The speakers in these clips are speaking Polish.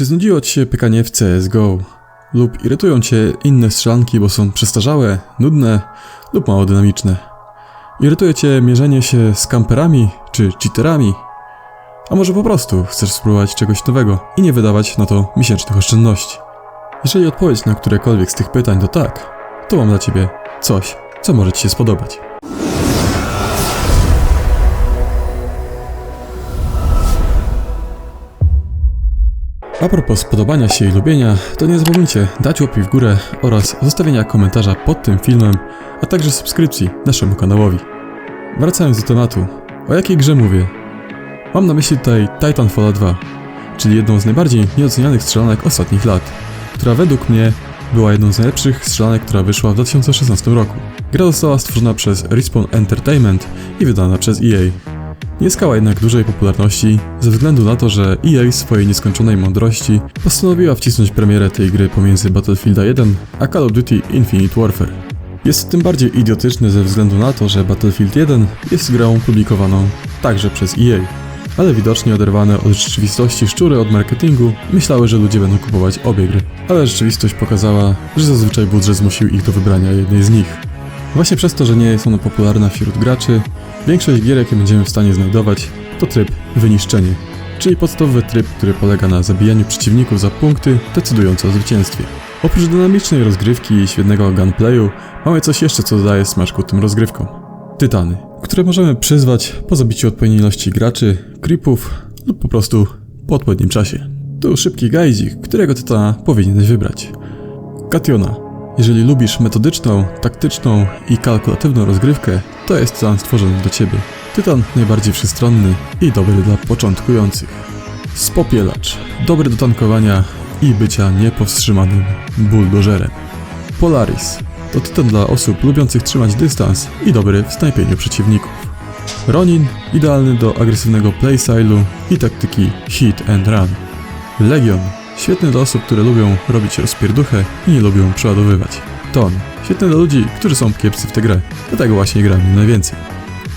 Czy znudziło Ci się pykanie w CSGO? Lub irytują Cię inne strzelanki, bo są przestarzałe, nudne lub mało dynamiczne? Irytuje Cię mierzenie się z kamperami czy cheaterami? A może po prostu chcesz spróbować czegoś nowego i nie wydawać na to miesięcznych oszczędności? Jeżeli odpowiedź na którekolwiek z tych pytań to tak, to mam dla Ciebie coś, co może Ci się spodobać. A propos podobania się i lubienia, to nie zapomnijcie dać łapki w górę oraz zostawienia komentarza pod tym filmem, a także subskrypcji naszemu kanałowi. Wracając do tematu, o jakiej grze mówię? Mam na myśli tutaj Titanfall 2, czyli jedną z najbardziej nieocenianych strzelanek ostatnich lat, która według mnie była jedną z najlepszych strzelanek, która wyszła w 2016 roku. Gra została stworzona przez Respawn Entertainment i wydana przez EA. Nie skała jednak dużej popularności ze względu na to, że EA w swojej nieskończonej mądrości postanowiła wcisnąć premierę tej gry pomiędzy Battlefielda 1 a Call of Duty Infinite Warfare. Jest tym bardziej idiotyczny ze względu na to, że Battlefield 1 jest grą publikowaną także przez EA. Ale widocznie oderwane od rzeczywistości szczury od marketingu myślały, że ludzie będą kupować obie gry. Ale rzeczywistość pokazała, że zazwyczaj budżet zmusił ich do wybrania jednej z nich. Właśnie przez to, że nie jest ona popularna wśród graczy, większość gier, jakie będziemy w stanie znajdować, to tryb wyniszczenie, czyli podstawowy tryb, który polega na zabijaniu przeciwników za punkty decydujące o zwycięstwie. Oprócz dynamicznej rozgrywki i świetnego gunplayu, mamy coś jeszcze, co dodaje smaczku tym rozgrywkom. Tytany, które możemy przyzwać po zabiciu odpowiedniej ilości graczy, creepów lub po prostu po odpowiednim czasie. Tu szybki gajzik, którego tytana powinieneś wybrać. Kationa. Jeżeli lubisz metodyczną, taktyczną i kalkulatywną rozgrywkę, to jest tytan stworzony do ciebie. Tytan najbardziej wszechstronny i dobry dla początkujących. Spopielacz. Dobry do tankowania i bycia niepowstrzymanym buldożerem. Polaris. To tytan dla osób lubiących trzymać dystans i dobry w snajpieniu przeciwników. Ronin. Idealny do agresywnego playstylu i taktyki hit and run. Legion. Świetny dla osób, które lubią robić rozpierduchę i nie lubią przeładowywać. Ton. Świetny dla ludzi, którzy są kiepscy w tę grę. Dlatego właśnie gram najwięcej.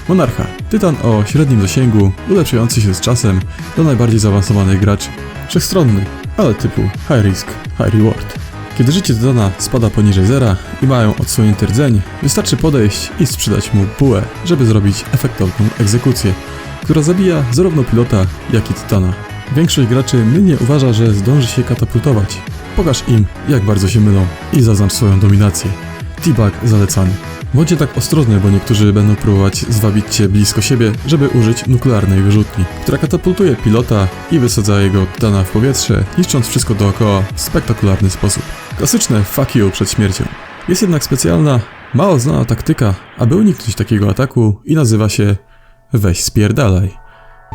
Monarcha. Tytan o średnim zasięgu, ulepszający się z czasem do najbardziej zaawansowanych graczy. Wszechstronny, ale typu high risk, high reward. Kiedy życie Tytana spada poniżej zera i mają odsłonięty rdzeń, wystarczy podejść i sprzedać mu bułę, żeby zrobić efektowną egzekucję, która zabija zarówno pilota, jak i Tytana. Większość graczy mylnie uważa, że zdąży się katapultować. Pokaż im, jak bardzo się mylą i zaznacz swoją dominację. T-bag zalecany. Bądźcie tak ostrożny, bo niektórzy będą próbować zwabić cię blisko siebie, żeby użyć nuklearnej wyrzutni, która katapultuje pilota i wysadza jego tytana w powietrze, niszcząc wszystko dookoła w spektakularny sposób. Klasyczne fuck you przed śmiercią. Jest jednak specjalna, mało znana taktyka, aby uniknąć takiego ataku i nazywa się weź spierdalaj.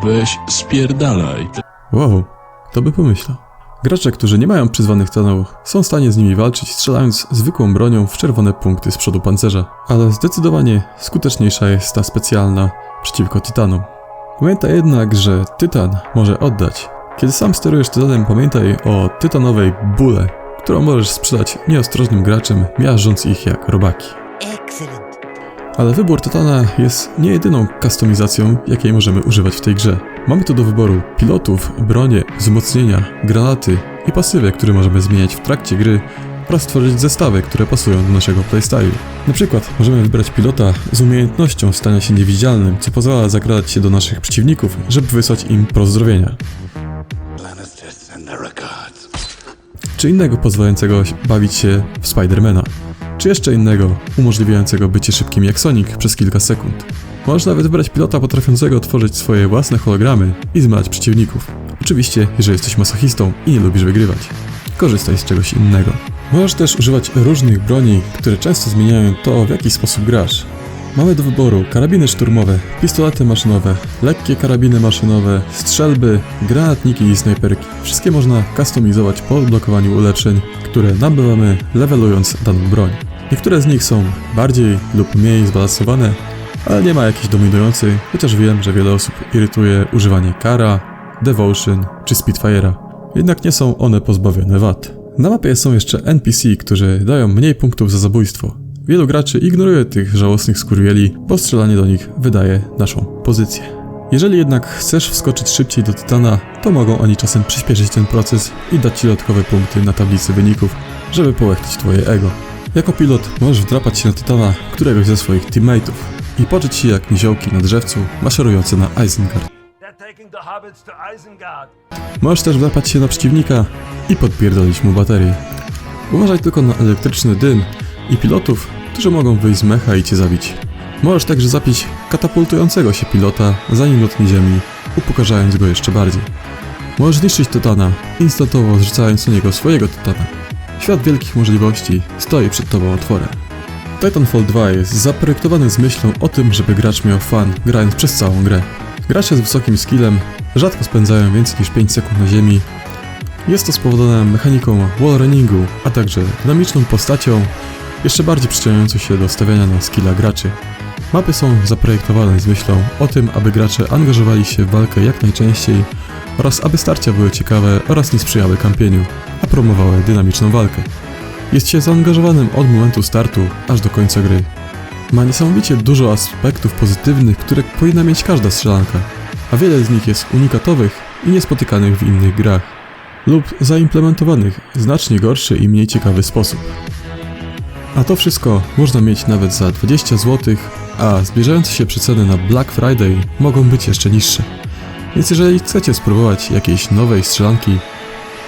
Weź spierdalaj. Wow, kto by pomyślał. Gracze, którzy nie mają przyzwanych tonów, są w stanie z nimi walczyć strzelając zwykłą bronią w czerwone punkty z przodu pancerza, ale zdecydowanie skuteczniejsza jest ta specjalna przeciwko tytanom. Pamiętaj jednak, że tytan może oddać. Kiedy sam sterujesz tytanem, pamiętaj o tytanowej bóle, którą możesz sprzedać nieostrożnym graczom, miażdżąc ich jak robaki. Ale wybór Tytana jest nie jedyną kustomizacją, jakiej możemy używać w tej grze. Mamy tu do wyboru pilotów, bronie, wzmocnienia, granaty i pasywy, które możemy zmieniać w trakcie gry oraz tworzyć zestawy, które pasują do naszego playstylu. Na przykład możemy wybrać pilota z umiejętnością stania się niewidzialnym, co pozwala zakradać się do naszych przeciwników, żeby wysłać im pozdrowienia. Czy innego pozwalającego bawić się w Spidermana, czy jeszcze innego umożliwiającego bycie szybkim jak Sonic przez kilka sekund. Nawet wybrać pilota potrafiącego tworzyć swoje własne hologramy i zmylać przeciwników. Oczywiście, jeżeli jesteś masochistą i nie lubisz wygrywać. Korzystaj z czegoś innego. Możesz też używać różnych broni, które często zmieniają to, w jaki sposób grasz. Mamy do wyboru karabiny szturmowe, pistolety maszynowe, lekkie karabiny maszynowe, strzelby, granatniki i snajperki. Wszystkie można kustomizować po odblokowaniu ulepszeń, które nabywamy levelując daną broń. Niektóre z nich są bardziej lub mniej zbalansowane, ale nie ma jakiejś dominującej, chociaż wiem, że wiele osób irytuje używanie Kara, Devotion czy Spitfire'a. Jednak nie są one pozbawione wad. Na mapie są jeszcze NPC, którzy dają mniej punktów za zabójstwo. Wielu graczy ignoruje tych żałosnych skurwieli, bo strzelanie do nich wydaje naszą pozycję. Jeżeli jednak chcesz wskoczyć szybciej do Tytana, to mogą oni czasem przyspieszyć ten proces i dać ci dodatkowe punkty na tablicy wyników, żeby połechnić twoje ego. Jako pilot możesz wdrapać się na Tytana któregoś ze swoich teammateów i poczuć się jak niziołki na drzewcu maszerujące na Isengard. Możesz też wdrapać się na przeciwnika i podpierdolić mu baterię. Uważaj tylko na elektryczny dym i pilotów, którzy mogą wyjść z mecha i cię zabić. Możesz także zapić katapultującego się pilota, zanim dotknie ziemi, upokarzając go jeszcze bardziej. Możesz zniszczyć Tytana, instantowo zrzucając na niego swojego Tytana. Świat wielkich możliwości stoi przed tobą otworem. Titanfall 2 jest zaprojektowany z myślą o tym, żeby gracz miał fan grając przez całą grę. Gracze z wysokim skillem rzadko spędzają więcej niż 5 sekund na ziemi. Jest to spowodowane mechaniką wallrunningu, a także dynamiczną postacią, jeszcze bardziej przyczyniającą się do stawiania na skilla graczy. Mapy są zaprojektowane z myślą o tym, aby gracze angażowali się w walkę jak najczęściej oraz aby starcia były ciekawe oraz nie sprzyjały kampieniu, a promowały dynamiczną walkę. Jest się zaangażowanym od momentu startu aż do końca gry. Ma niesamowicie dużo aspektów pozytywnych, które powinna mieć każda strzelanka, a wiele z nich jest unikatowych i niespotykanych w innych grach, lub zaimplementowanych w znacznie gorszy i mniej ciekawy sposób. A to wszystko można mieć nawet za 20 zł, a zbliżające się przeceny na Black Friday mogą być jeszcze niższe. Więc jeżeli chcecie spróbować jakiejś nowej strzelanki,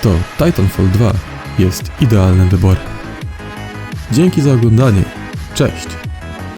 to Titanfall 2 jest idealnym wyborem. Dzięki za oglądanie. Cześć!